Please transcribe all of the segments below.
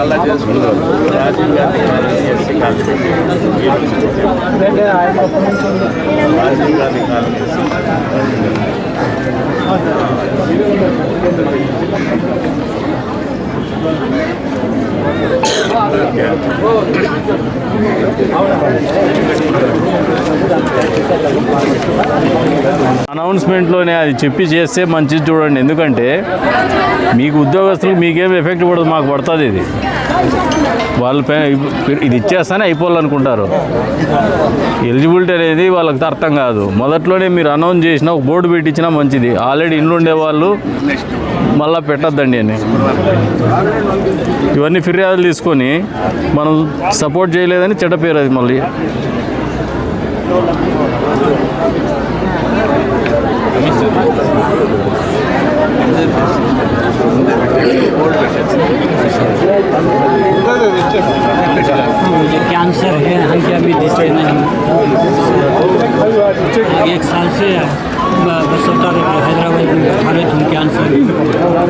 అలా చేసుకున్నారు Rajiv Gandhi colony SC colony Rajiv Gandhi colony SC అనౌన్స్మెంట్లోనే అది చెప్పి చేస్తే మంచిది చూడండి. ఎందుకంటే మీకు ఉద్యోగస్తులకు మీకేం ఎఫెక్ట్ పడదు మాకు పడుతుంది ఇది. వాళ్ళు ఇది ఇచ్చేస్తానే అయిపోవాలనుకుంటారు. ఎలిజిబిలిటీ అనేది వాళ్ళకి అర్థం కాదు. మొదట్లోనే మీరు అనౌన్స్ చేసినా ఒక బోర్డు పెట్టించినా మంచిది. ఆల్రెడీ ఇండ్లు ఉండేవాళ్ళు మళ్ళీ పెట్టద్దండి అని ఇవన్నీ ఫిర్యాదులు తీసుకొని మనం సపోర్ట్ చేయలేదని చెడ్డ పేరు అది మళ్ళీ मुझे कैंसर है हम क्या भी दिखते नहीं एक साल से ब- हैदराबाद में बैठा रहे थे कैंसर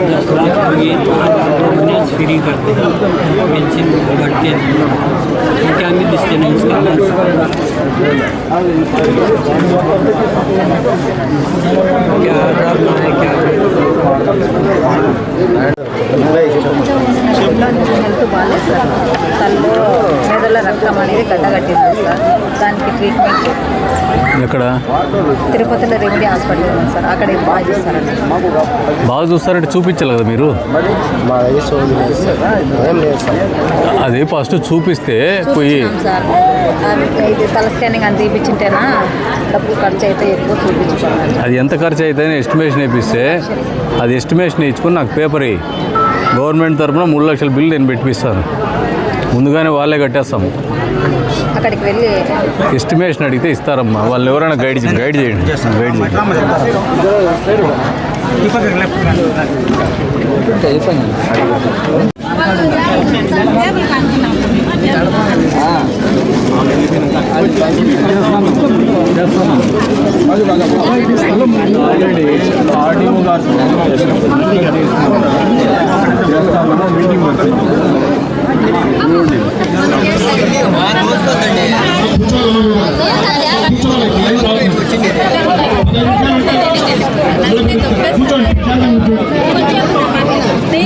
दस लाख हो दो महीने फ्री करते हैं। पेंशन बढ़ते हैं। क्या भी दिखते नहीं इसका क्या करना है, क्या హెల్త్ బాగాలేదు సార్. తల్లో మెదల రక్తం అనేది గడ్డగట్టింది సార్. దానికి ట్రీట్మెంట్ ఎక్కడ? తిరుపతిలో రెమెడీ హాస్పిటల్ ఉంది సార్. అక్కడ బాగా చేస్తారండి. బాగా చూస్తారంటే చూపించాలి కదా మీరు? అది ఫస్ట్ చూపిస్తే పోయి సార్. ఇది తల స్కానింగ్ అని తీపించింటేనా డబ్బులు ఖర్చు అయితే ఎక్కువ చూపించుకోవాలి. అది ఎంత ఖర్చు అయితే ఎస్టిమేషన్ వేపిస్తే అది ఎస్టిమేషన్ ఇచ్చుకొని నాకు పేపర్ ఇయ్యి. గవర్నమెంట్ తరఫున మూడు లక్షల బిల్లు నేను పెట్టిస్తాను ముందుగానే వాళ్ళే కట్టేస్తాము. అక్కడికి వెళ్ళి ఎస్టిమేషన్ అడిగితే ఇస్తారమ్మా. వాళ్ళు ఎవరైనా గైడ్ గైడ్ చేయండి. గైడ్ చేయండి.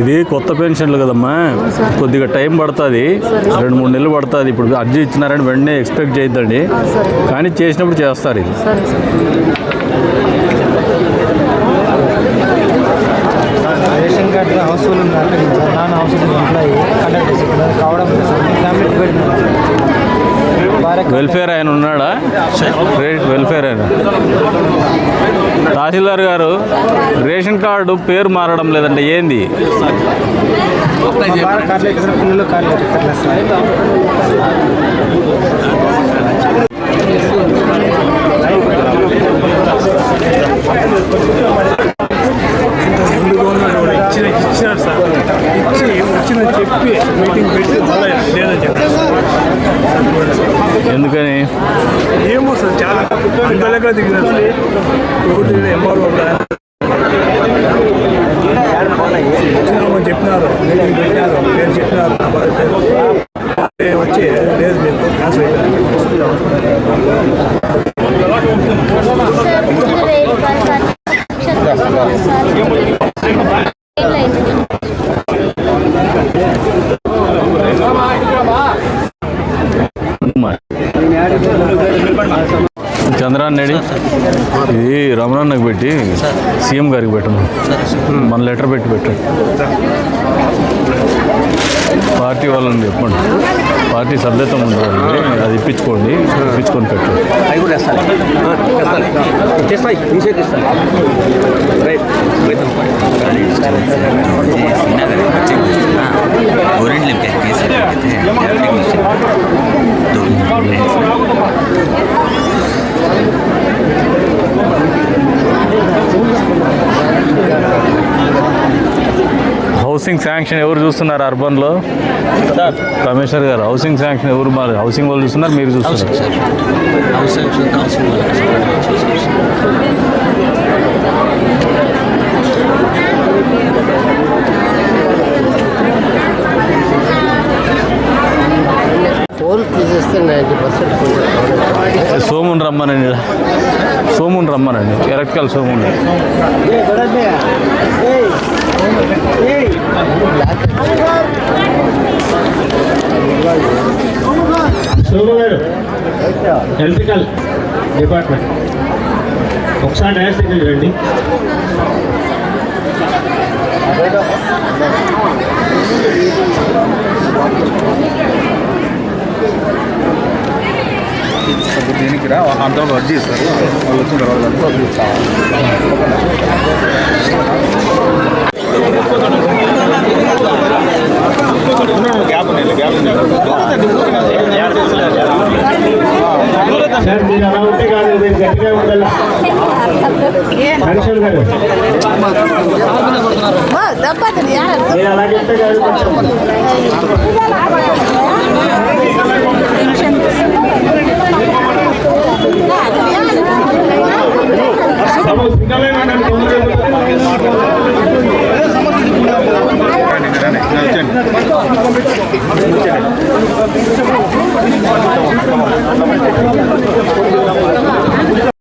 ఇది కొత్త పెన్షన్లు కదమ్మా. కొద్దిగా టైం పడుతుంది. రెండు మూడు నెలలు పడుతుంది. ఇప్పుడు అర్జీ ఇచ్చినారని వెంటనే ఎక్స్పెక్ట్ చేయొద్దండి. కానీ చేసినప్పుడు చేస్తారు ఇది. రేషన్ కార్డు హౌస్ హోల్డ్ ఉంది హౌస్ హోల్డ్ ఎంప్లాయీ కండక్ట్ చేసి కావడం లేదు సార్ మీ ఫ్యామిలీకి పెడుతున్నాను సార్ భార్య వెల్ఫేర్ ఆయన ఉన్నాడా వెల్ఫేర్ ఆయన తహసీల్దార్ గారు రేషన్ కార్డు పేరు మారడం లేదంటే ఏంది ఇచ్చినారు సార్ ఇచ్చి వచ్చిందని చెప్పి మీటింగ్ పెట్టి లేదని చెప్పారు ఎందుకని? ఏమో సార్ చాలా సార్. ఒకటి ఎంఆర్ఓ వచ్చినామని చెప్పినారు మీటింగ్ పెట్టినారు పేరు చెప్పినారు నా భార్య పేరు. వచ్చి లేదు మీకు క్యాన్సిల్ అయిపోయింది. చంద్రాన్ రెడ్డి ఇది రమణన్నకు పెట్టి సీఎం గారికి పెట్టను మన లెటర్ పెట్టి పెట్టండి. పార్టీ వాళ్ళని చెప్పండి. పార్టీ సభ్యత్వం ఉంటుంది అది ఇప్పించుకోండి ఇప్పించుకొని పెట్టండి. హౌసింగ్ శాంక్షన్ ఎవరు చూస్తున్నారు అర్బన్లో కమిషనర్ గారు హౌసింగ్ శాంక్షన్ ఎవరు హౌసింగ్ వాళ్ళు చూస్తున్నారు మీరు చూస్తున్నారు. సోమున్ రమ్మనండి. సోమున్ రమ్మనండి. ఎలక్ట్రికల్ సోముని. ఎలక్ట్రికల్ డిపార్ట్మెంట్ ఒకసారి డయాస్ దగ్గరికి రండి. దీనికి రా అంతా వర్క్ చేస్తారు. వాళ్ళు వచ్చిన తర్వాత సార్ మీరు అలా ఉంటే కాదు మీరు గట్టిగా ఉండాలి హరీశ్వర్ గారు మీరు అలా చెప్తే కాదు బాబు, Thank you.